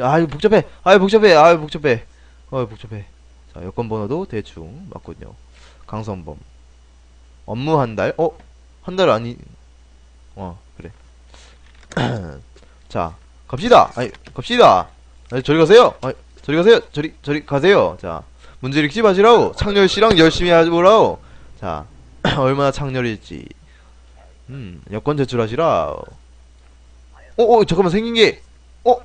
아유 복잡해. 아유 복잡해. 아유 복잡해. 아유 복잡해. 자 여권 번호도 대충 맞군요. 강선범. 업무 한달? 어? 한 달 아니 어 그래. 자 갑시다. 아니 갑시다. 아니 저리 가세요. 아니 저리 가세요. 저리 저리 가세요. 자 문제 읽지 마시라고. 창렬 씨랑 열심히 해보라고. 자 얼마나 창렬일지. 음 여권 제출하시라. 어어 잠깐만 생긴 게. 어?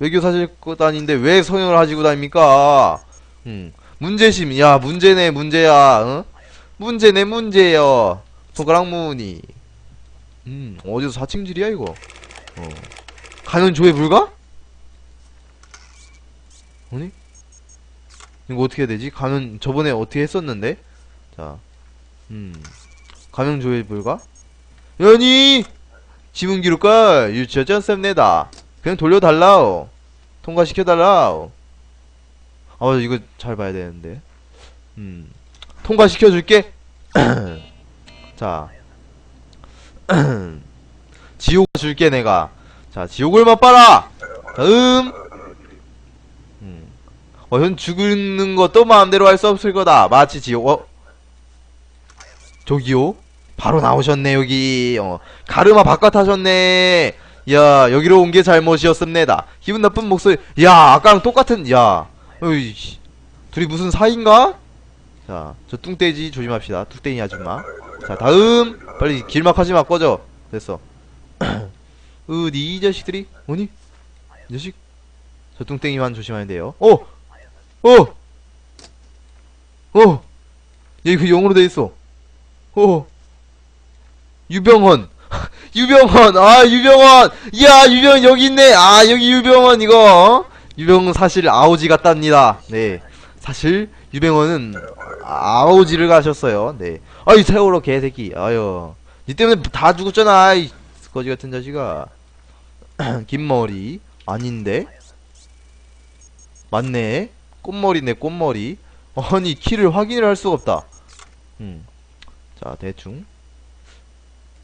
외교 사실것 아닌데 왜 성형을 하시고 다닙니까? 음. 문제심 야 문제네 문제야 응? 문제네 문제요. 손가락 무늬. 음 어디서 사칭질이야 이거? 어. 가면 조회 불가? 아니? 이거 어떻게 해야 되지? 가면 저번에 어떻게 했었는데? 자 음. 가면 조회 불가? 연이 지문 기록과 유치하지 않습니다. 그냥 돌려달라오 통과시켜달라오 아 이거 잘 봐야 되는데. 음 통과시켜줄게. 자. 지옥 줄게 내가. 자 지옥을 맛봐라. 다음. 음. 어, 현 죽는 것도 마음대로 할 수 없을 거다. 마치 지옥 어? 저기요? 바로 나오셨네 여기. 어 가르마 바깥 하셨네 야 여기로 온 게 잘못이었습니다 기분 나쁜 목소리 야 아까랑 똑같은 야 어이 씨. 둘이 무슨 사이인가? 자 저 뚱돼지 조심합시다 뚱땡이 아줌마 자 다음 빨리 길막하지마 꺼져 됐어 어디 이 자식들이 뭐니? 이 자식 저 뚱땡이만 조심하면 돼요 어! 어! 어! 얘그 영어로 돼있어 어! 유병헌 유병헌 아 유병헌. 이야 유병헌 여기 있네. 아 여기 유병헌 이거. 유병헌 사실 아오지 같답니다. 네. 사실 유병헌은 아오지를 가셨어요. 네. 아이 세월호 개새끼. 아유. 니 때문에 다 죽었잖아 이 거지 같은 자식아. 긴 머리. 아닌데? 맞네. 꽃머리네 꽃머리. 아니 키를 확인을 할 수가 없다. 음 자 대충.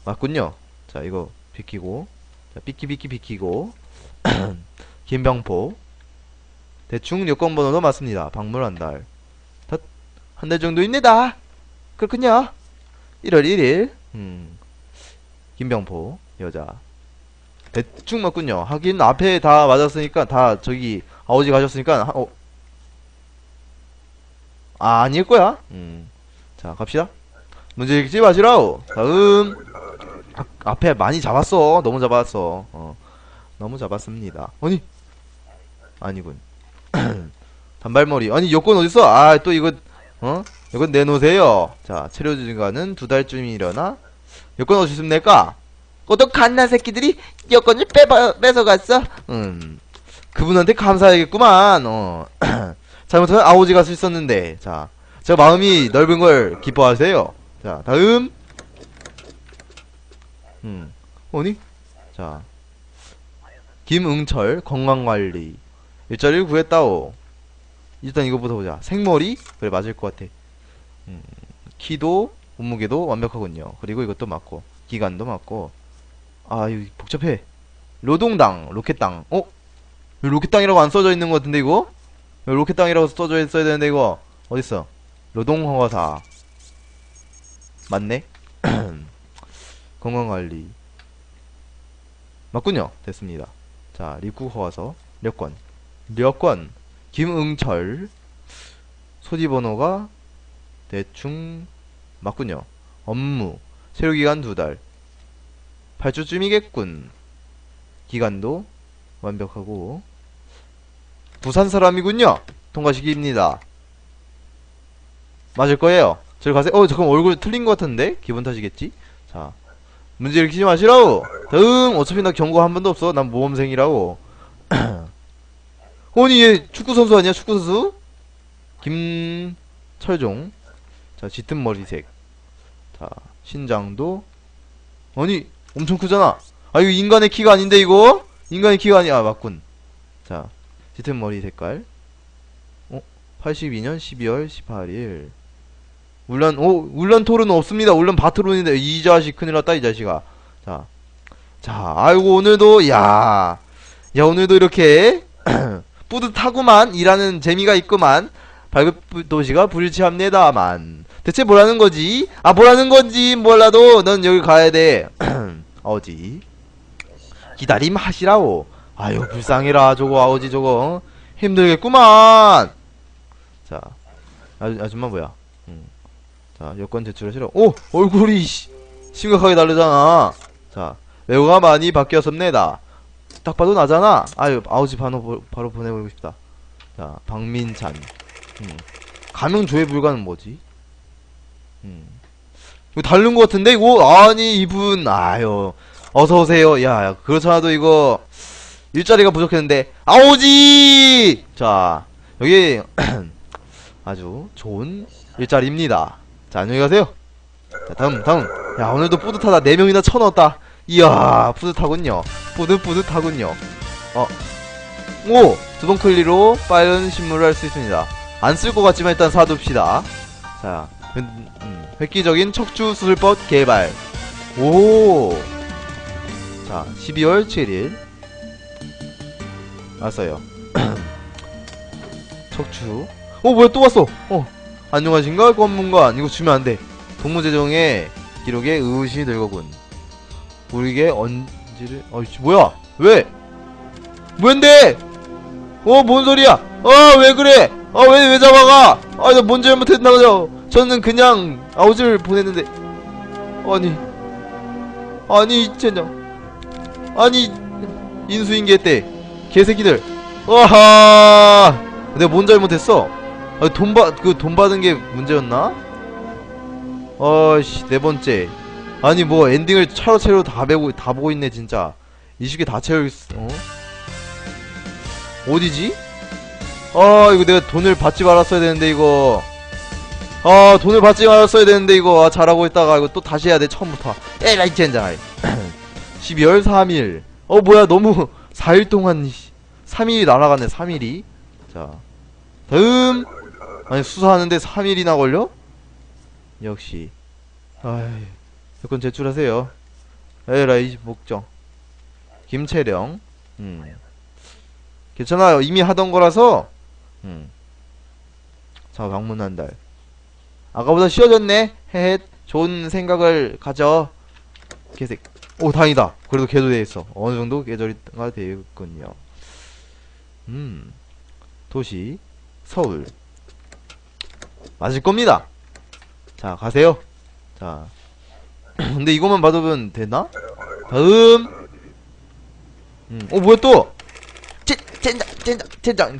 맞군요. 자, 이거 비키고. 자, 비키 비키 비키고. 김병포. 대충 여권 번호도 맞습니다. 박물 한 달. 한달 정도입니다. 그렇군요. 1월 1일. 음. 김병포 여자. 대충 맞군요. 하긴 앞에 다 맞았으니까 다 저기 아오지 가셨으니까 하- 어. 아, 아닐 거야. 음. 자, 갑시다. 문제 읽지 마시라오. 다음. 아, 앞에 많이 잡았어. 너무 잡았어. 어. 너무 잡았습니다. 아니. 아니군. 단발머리. 아니, 여권 어딨어? 아, 또 이거, 어? 여권 내놓으세요. 자, 체류 증가는 두 달쯤이려나? 여권 어디 있습니까? 그것도 갓난 새끼들이 여권을 빼봐, 뺏어갔어? 음. 그분한테 감사해야겠구만. 어. 잘못하면 아오지가 쓸 있었는데. 자. 제가 마음이 넓은 걸 기뻐하세요. 자, 다음. 음. 뭐니? 자. 김응철 건강관리 일자리를 구했다오. 일단 이거부터 보자. 생머리? 그래 맞을 것 같아. 음. 키도 몸무게도 완벽하군요. 그리고 이것도 맞고 기간도 맞고. 아 이거 복잡해. 노동당 로켓당. 어? 로켓당이라고 안 써져 있는 것 같은데 이거? 로켓당이라고 써져 있어야 되는데 이거 어딨어? 노동허가사 맞네? 건강관리. 맞군요. 됐습니다. 자 입국허가서 여권. 여권. 김응철. 소지번호가 대충 맞군요. 업무. 체류기간 두달. 8주쯤이겠군. 기간도 완벽하고. 부산 사람이군요. 통과시기입니다. 맞을 거예요. 저리 가세요. 어 잠깐 얼굴 틀린 것 같은데? 기분 탓이겠지? 자 문제 일으키지 마시라고. 다음 어차피 나 경고 한 번도 없어. 난 모범생이라고. 아니 얘 축구선수 아니야? 축구선수? 김철종. 자 짙은 머리색. 자 신장도. 아니 엄청 크잖아. 아 이거 인간의 키가 아닌데 이거? 인간의 키가 아니야 아, 맞군. 자 짙은 머리 색깔. 어? 82년 12월 18일 울란 오 울란 토르는 없습니다. 울란 바트론인데 이 자식 큰일 났다 이 자식아. 자. 자, 아이고 오늘도 야. 야, 오늘도 이렇게 뿌듯하구만. 일하는 재미가 있구만. 발급 도시가 불일치합니다만. 대체 뭐라는 거지? 아, 뭐라는 건지 몰라도 넌 여기 가야 돼. 어디? 기다림 하시라오. 아유, 불쌍해라. 저거, 아오지, 저거. 어? 힘들겠구만. 자, 아, 아줌마 뭐야? 음. 자, 여권 제출하시라. 오! 얼굴이, 씨, 심각하게 다르잖아. 자, 외모가 많이 바뀌었습니다. 딱 봐도 나잖아. 아유, 아우지 바로, 보- 바로 보내보고 싶다. 자, 박민찬. 음. 가명 조회 불가는 뭐지? 음. 이거 다른 것 같은데, 이거? 아니, 이분, 아유. 어서오세요. 야, 야, 그렇잖아도 이거, 일자리가 부족했는데, 아오지! 자, 여기, 아주 좋은 일자리입니다. 자, 안녕히 가세요. 자, 다음, 다음. 야, 오늘도 뿌듯하다. 4명이나 쳐넣었다. 이야, 뿌듯하군요. 뿌듯뿌듯하군요. 어. 오! 두 번 클리로 빠른 신문을 할 수 있습니다. 안 쓸 것 같지만 일단 사둡시다. 자, 음, 음, 획기적인 척추 수술법 개발. 오! 자, 12월 7일. 왔어요. 척추. 어, 뭐야, 또 왔어! 어, 안녕하신가, 검문관. 이거 주면 안 돼. 동무재정의 기록에 의심이 될 거군. 우리에게 언지를, 어이씨, 뭐야? 왜? 뭔데? 어, 뭔 소리야? 어, 왜 그래? 어, 왜, 왜 잡아가? 아, 나뭔 잘못했나요? 저는 그냥 아우지를 보냈는데. 아니. 아니, 젠장. 아니, 인수인계 때. 개새끼들. 와하! 내가 뭔 잘못했어? 아, 돈 받, 그 돈 받은 게 문제였나? 어이씨, 네 번째. 아니, 뭐, 엔딩을 차로차로 다 배고, 다 보고 있네, 진짜. 이 시계 다 수- 어? 어디지? 아, 이거 내가 돈을 받지 말았어야 되는데, 이거. 아, 돈을 받지 말았어야 되는데, 이거. 아, 잘하고 있다가, 이거 또 다시 해야 돼, 처음부터. 에라이, 젠장. 12월 3일. 어, 뭐야, 너무, 4일 동안, 이씨. 3일이 날아가네, 3일이. 자. 다음. 아니, 수사하는데 3일이나 걸려? 역시. 아이, 여권 제출하세요. 에라이, 목정. 김채령. 음. 괜찮아요. 이미 하던 거라서. 음. 자, 방문한 달. 아까보다 쉬워졌네. 헤헷. 좋은 생각을 가져. 개색. 오, 다행이다. 그래도 개조돼 있어. 어느 정도 계절이가 되었군요. 음. 도시 서울. 맞을 겁니다. 자, 가세요. 자. 근데 이것만 받으면 되나? 다음. 음. 어, 뭐야 또? 젠, 젠장, 젠장, 젠장.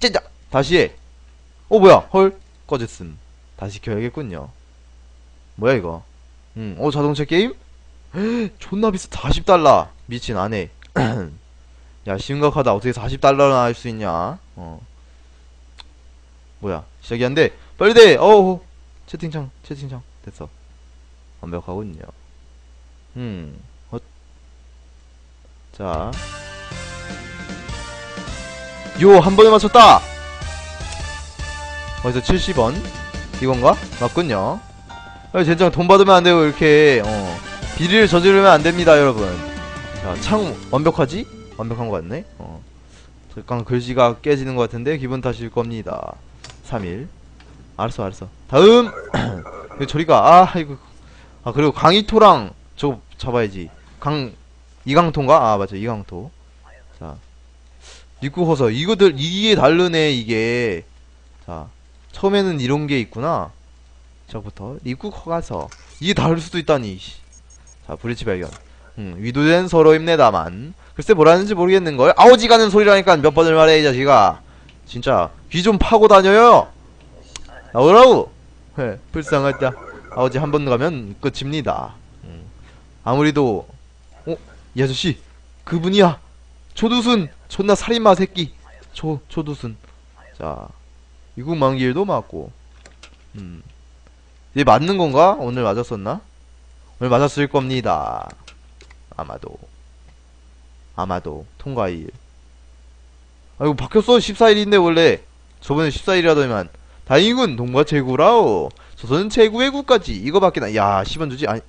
젠장. 다시 해. 어, 뭐야? 헐. 꺼졌음. 다시 켜야겠군요. 뭐야, 이거? 음, 어, 자동차 게임? 존나 비싸. 40달러. 미친, 안 해. 야, 심각하다. 어떻게 40달러나 할 수 있냐? 어. 뭐야, 시작이 안 돼. 빨리 돼! 어우. 채팅창, 채팅창. 됐어. 완벽하군요. 음, 어. 자. 요, 한 번에 맞췄다! 어디서 70원? 이건가? 맞군요. 아, 젠장 돈 받으면 안 돼요, 이렇게. 어. 비리를 저지르면 안 됩니다, 여러분. 자, 창, 완벽하지? 완벽한 것 같네? 어. 잠깐 글씨가 깨지는 것 같은데, 기분 탓일 겁니다. 3일. 알았어, 알았어. 다음! 저리가, 아, 이거. 아, 그리고 강이토랑 저거 잡아야지. 강, 이강토인가? 아, 맞아, 이강토. 자. 입구 허서. 이거들, 이게 다르네, 이게. 자. 처음에는 이런 게 있구나. 시작부터. 입구 허가서. 이게 다를 수도 있다니. 씨. 자, 브리치 발견. 음, 위도된 서로입니다만. 글쎄 뭐라는지 모르겠는걸. 아오지 가는 소리라니까 몇 번을 말해, 이 자식아. 진짜. 귀 좀 파고 다녀요! 나오라고! 예, 불쌍하다. 아오지 한 번 가면 끝입니다. 음. 아무리도, 어? 이 아저씨, 그분이야! 조두순! 존나 살인마 새끼! 조, 조두순. 자, 미국 만기일도 맞고. 음. 얘 맞는 건가? 오늘 맞았었나? 오늘 맞았을 겁니다. 아마도. 아마도. 통과일. 아, 이거 바뀌었어. 14일인데, 원래. 저번에 14일이라더니만. 다행이군. 동과 제구라오. 조선은 제구의 국까지. 이거밖에 나, 야, 10원 주지? 아니.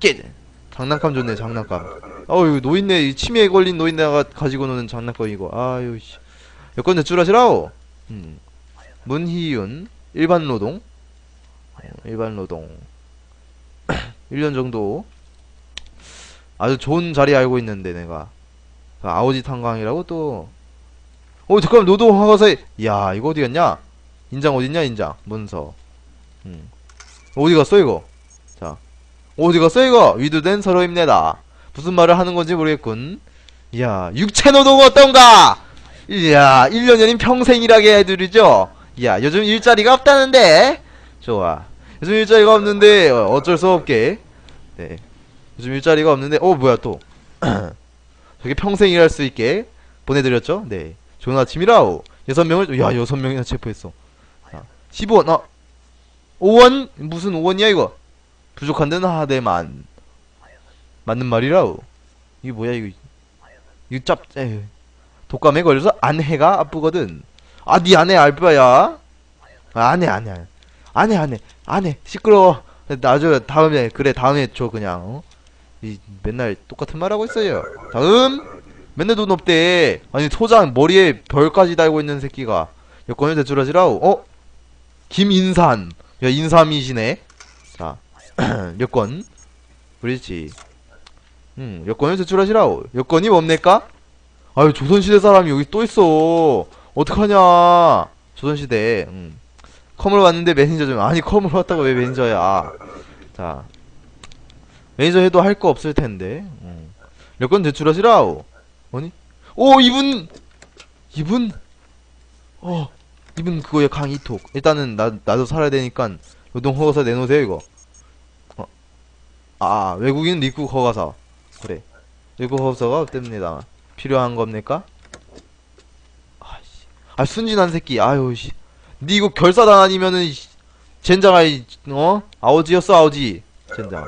깨. 장난감 좋네 장난감 어유 노인네 이 치매에 걸린 노인네가 가지고 노는 장난감 이거 아유 씨 여권 제출하시라오 음. 문희윤 일반 노동 어, 일반 노동 1년 정도 아주 좋은 자리 알고 있는데 내가 그 아오지 탄광이라고 또. 어 잠깐만 노동 허가서에 야 이거 어디 갔냐? 인장 어딨냐 인장? 문서. 음. 어디 갔어 이거? 자. 어디 갔어 이거? 위드된 서로입니다. 무슨 말을 하는 건지 모르겠군. 이야 육체 노동 어떤가? 이야 1년 연인 평생 일하게 해드리죠? 이야 요즘 일자리가 없다는데? 좋아. 요즘 일자리가 없는데 어, 어쩔 수 없게. 네. 요즘 일자리가 없는데 어 뭐야 또 저게 평생 일할 수 있게 보내드렸죠? 네. 좋은 아침이라오. 여섯 명을 야 여섯 명이나 체포했어. 자 15원 아 5원? 무슨 5원이야 이거? 부족한 데는 하대만. 맞는 말이라오. 이게 뭐야 이거? 이거 짭 에휴. 독감에 걸려서 안해가 아프거든. 아니 안해 알바야? 아, 안해 안해 안해. 안해 안해. 시끄러워. 나줘 다음에 그래 다음에 줘 그냥 어? 이 맨날 똑같은 말 하고 있어요. 다음? 맨날 돈 없대. 아니 소장 머리에 별까지 달고 있는 새끼가. 여권을 제출하시라오 어? 김인산. 야 인삼이시네. 자 여권. 그렇지. 음 여권을 제출하시라오 여권이 뭡니까? 아유 조선시대 사람이 여기 또 있어. 어떡하냐? 조선시대. 음. 컴으로 왔는데 매니저 좀 아니 컴으로 왔다고 왜 매니저야? 자 매니저 해도 할 거 없을 텐데. 음. 여권 제출하시라오. 아니? 오 이분 이분 어 이분 그거야 강이톡. 일단은 나 나도 살아야 되니까 노동 허가서 내놓으세요 이거. 어. 아 외국인 입국 허가서. 그래. 외국 허가서가 뜹니다. 필요한 겁니까? 아씨. 아 순진한 새끼. 아유 씨 니 이거 결사단 아니면은 이 젠장아 이 어? 아오지였어 아오지. 젠장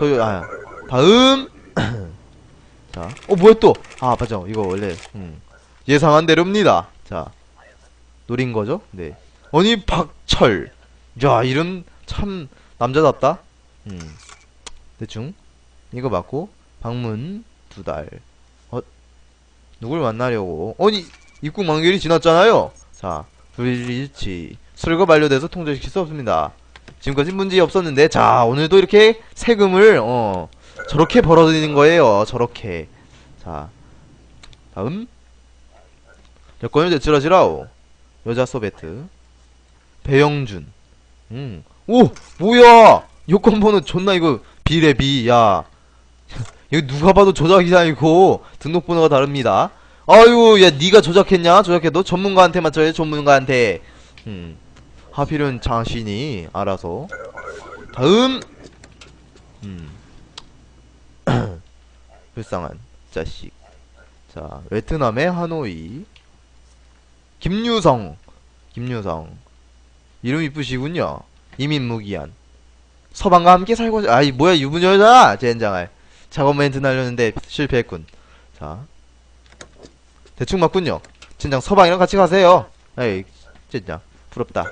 소유 아 다음 자, 어 뭐야 또? 아 맞아, 이거 원래 음, 예상한 대로입니다. 자, 노린 거죠? 네. 아니 박철, 야 이름 참 남자답다. 음, 대충 이거 맞고 방문 두 달. 어, 누굴 만나려고? 아니 입국 만기일이 지났잖아요. 자, 불일치 수료가 만료돼서 통제시킬 수 없습니다. 지금까지 문제 없었는데, 자 오늘도 이렇게 세금을 어. 저렇게 벌어들이는 거예요. 저렇게. 자, 다음. 여권을 제출하시라오. 여자 서베트. 배영준. 음. 오! 뭐야! 여권 번호 존나 이거 비래, 비. 야. 이거 누가 봐도 조작이 아니고 등록번호가 다릅니다. 아유, 야, 니가 조작했냐? 조작해도 전문가한테 맞춰야 전문가한테. 음. 하필은 장신이 알아서. 다음. 음. 불쌍한 자식. 자, 베트남의 하노이. 김유성. 김유성. 이름 이쁘시군요. 이민무기한. 서방과 함께 살고, 아이, 뭐야, 유부녀잖아! 젠장할. 작업 멘트 날렸는데 실패했군. 자. 대충 맞군요. 젠장, 서방이랑 같이 가세요. 에이, 젠장. 부럽다.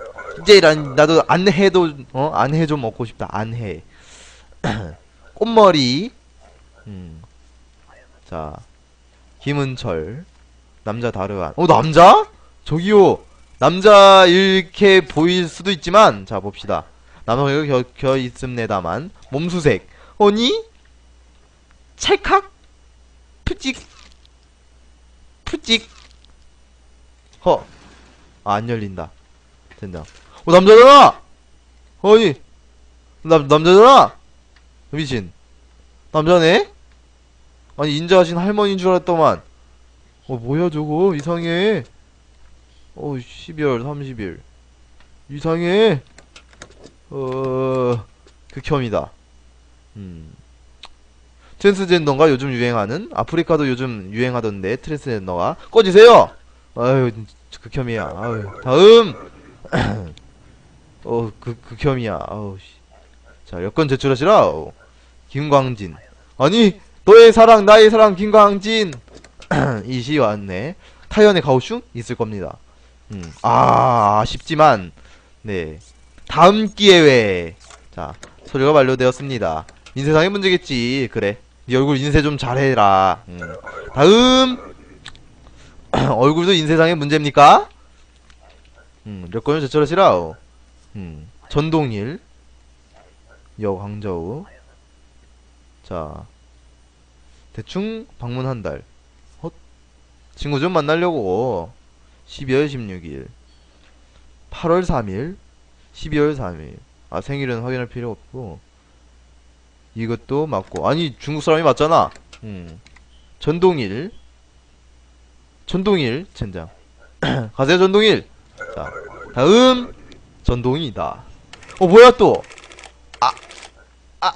이제 이란, 나도 안해도, 어? 안해 좀 먹고 싶다. 안해. 꽃머리. 음. 자, 김은철, 남자 다르한. 어, 남자? 저기요. 남자 이렇게 보일 수도 있지만, 자 봅시다. 남성이 겨, 겨 있음내다만 몸수색. 아니? 찰칵? 푸찍. 푸찍. 허. 아, 안 열린다. 된다. 어, 남자잖아! 아니, 남, 남자잖아! 미친. 남자네? 아니 인자하신 할머니인 줄 알았더만. 어 뭐야 저거? 이상해. 어 12월 30일. 이상해. 어 극혐이다. 음. 트랜스젠더가 요즘 유행하는 아프리카도 요즘 유행하던데 트랜스젠더가. 꺼지세요! 아유 극혐이야. 아유 다음 어 그, 극혐이야 아우 씨. 자 여권 제출하시라 어. 김광진 아니 너의 사랑 나의 사랑 김광진 이시 왔네 타이언의 가오슝 있을 겁니다 음. 아 아쉽지만 네 다음 기회에 자 서류가 완료되었습니다 인쇄상의 문제겠지. 그래. 네 얼굴 인쇄 좀 잘해라. 음. 다음. 얼굴도 인쇄상의 문제입니까? 음, 여권을 제출하시라. 음, 전동일. 여광저우. 자. 대충 방문 한 달. 헛. 친구 좀 만나려고. 12월 16일. 8월 3일. 12월 3일. 아, 생일은 확인할 필요 없고. 이것도 맞고. 아니, 중국 사람이 맞잖아. 음. 전동일. 전동일, 젠장. 가세요, 전동일. 자, 다음. 전동이다. 어, 뭐야, 또? 아, 아,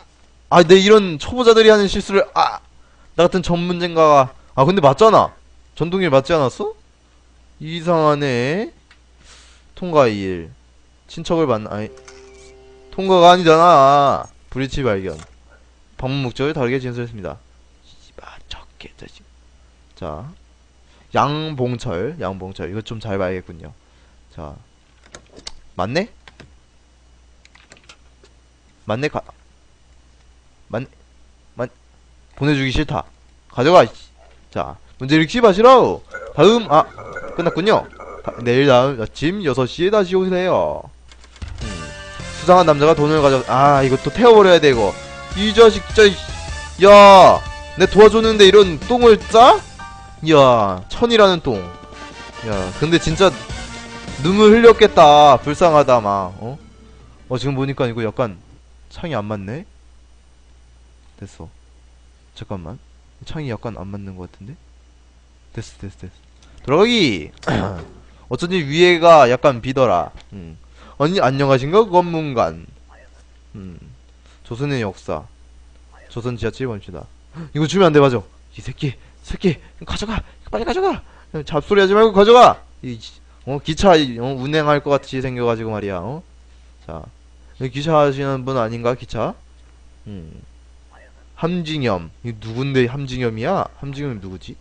아, 내 이런 초보자들이 하는 실수를, 아, 나 같은 전문쟁가가. 아, 근데 맞잖아. 전동일 맞지 않았어? 이상하네. 통과 2일. 친척을 만나, 아니, 통과가 아니잖아. 브리치 발견. 방문 목적을 다르게 진술했습니다. 자, 양봉철, 양봉철. 이거 좀 잘 봐야겠군요. 자, 맞네? 맞네, 가, 맞네, 맞, 보내주기 싫다. 가져가. 자, 문제 읽지 마시라우. 다음, 아, 끝났군요. 다- 내일 다음 아침 6시에 다시 오세요. 음, 수상한 남자가 돈을 가져, 아, 또 태워버려야 돼, 이거. 이 자식, 진짜, 이- 야, 내 도와줬는데 이런 똥을 싸? 야, 천이라는 똥. 야, 근데 진짜 눈물 흘렸겠다. 불쌍하다, 막, 어? 어, 지금 보니까 이거 약간 창이 안 맞네? 됐어. 잠깐만. 창이 약간 안 맞는 것 같은데? 됐어, 됐어, 됐어. 들어가기! 어쩐지 위에가 약간 비더라. 음. 아니, 안녕하신가, 건문관. 음. 조선의 역사. 조선 지하철 원시다. 이거 주면 안 돼, 맞아. 이 새끼, 새끼, 가져가! 빨리 가져가! 잡소리 하지 말고 가져가! 이, 어, 기차, 이- 어, 운행할 것 같이 생겨가지고 말이야, 어? 자. 기차 하시는 분 아닌가, 기차? 음. 함징염. 이 누군데 함징염이야? 함징염이 누구지?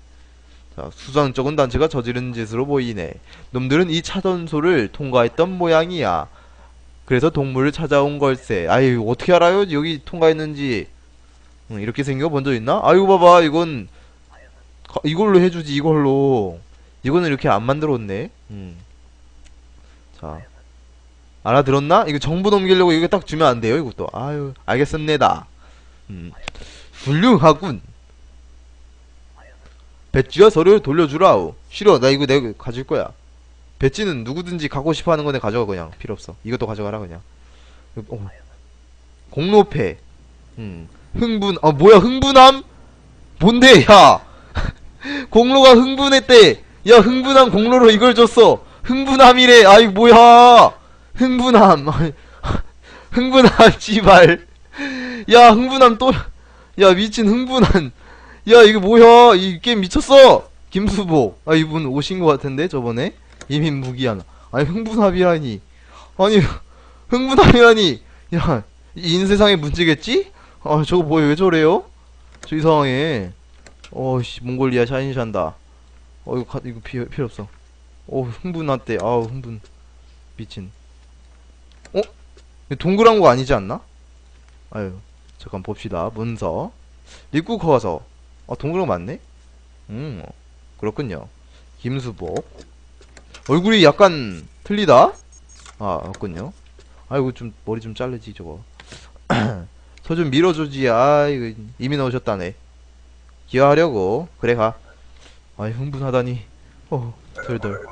자, 수상적인 단체가 저지른 짓으로 보이네. 놈들은 이 차선소를 통과했던 모양이야. 그래서 동물을 찾아온 걸세. 아유, 어떻게 알아요? 여기 통과했는지. 응, 이렇게 생겨 본 적 있나? 아이고, 봐봐. 이건, 가- 이걸로 해주지, 이걸로. 이거는 이렇게 안 만들었네. 음. 자. 알아들었나? 이거 정보 넘기려고 이거 딱 주면 안 돼요, 이것도. 아유, 알겠습니다. 음. 훌륭하군. 배지와 서류를 돌려주라우. 싫어, 나 이거 내가 가질 거야. 배지는 누구든지 갖고 싶어 하는 거내 가져가, 그냥. 필요 없어. 이것도 가져가라, 그냥. 어. 공로패. 음. 흥분, 아, 뭐야, 흥분함? 뭔데, 야! 공로가 흥분했대! 야, 흥분함 공로로 이걸 줬어! 흥분함이래! 아이, 뭐야! 흥분함. 흥분함, 씨발. 야, 흥분함 또, 야, 미친 흥분함. 야, 이게 뭐야? 이 게임 미쳤어! 김수복. 아, 이분 오신 것 같은데, 저번에? 이민 무기한. 아니, 흥분함이라니. 아니, 흥분함이라니. 야, 이 인세상의 문제겠지? 아, 저거 뭐야, 왜 저래요? 저 이상하게. 어씨, 몽골리아 샤인샨다. 어, 이거, 가, 이거 필요, 필요 없어. 어, 흥분났대. 아우, 흥분. 미친. 어? 동그란 거 아니지 않나? 아유, 잠깐 봅시다. 문서. 입국 허가서. 아, 동그란 거 맞네? 음, 그렇군요. 김수복. 얼굴이 약간 틀리다? 아, 맞군요. 아이고, 좀, 머리 좀 자르지, 저거. 저 좀 밀어주지. 아, 이거, 이미 나오셨다네. 기여하려고. 그래, 가. 아이, 흥분하다니. 어, 덜덜.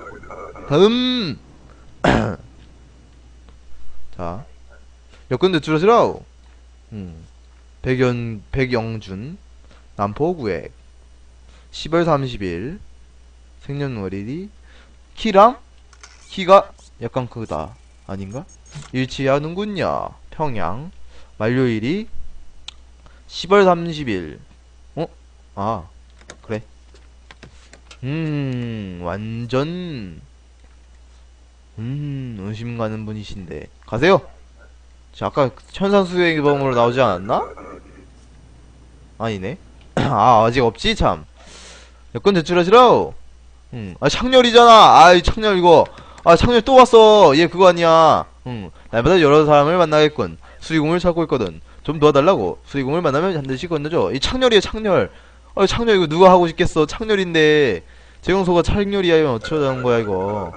다음! 자. 여권 대출하시라우. 음. 백연, 백영준. 남포구액. 10월 30일. 생년월일이. 키랑? 키가 약간 크다. 아닌가? 일치하는군요. 평양. 만료일이 10월 30일. 어? 아, 그래. 음, 완전, 음, 의심 가는 분이신데. 가세요! 자, 아까 천상수행범으로 나오지 않았나? 아니네. 아, 아직 없지, 참. 여권 제출하시라우. 음, 아, 창렬이잖아. 아이, 창렬 이거. 아, 창렬 또 왔어. 얘 그거 아니야. 음, 날마다 여러 사람을 만나겠군. 수리공을 찾고 있거든. 좀 도와달라고 수리공을 만나면 반드시 건너줘 이 창렬이야 창렬 어 창렬 이거 누가 하고 싶겠어? 창렬인데. 재경소가 창렬이야 이거 어쩌자는 거야 이거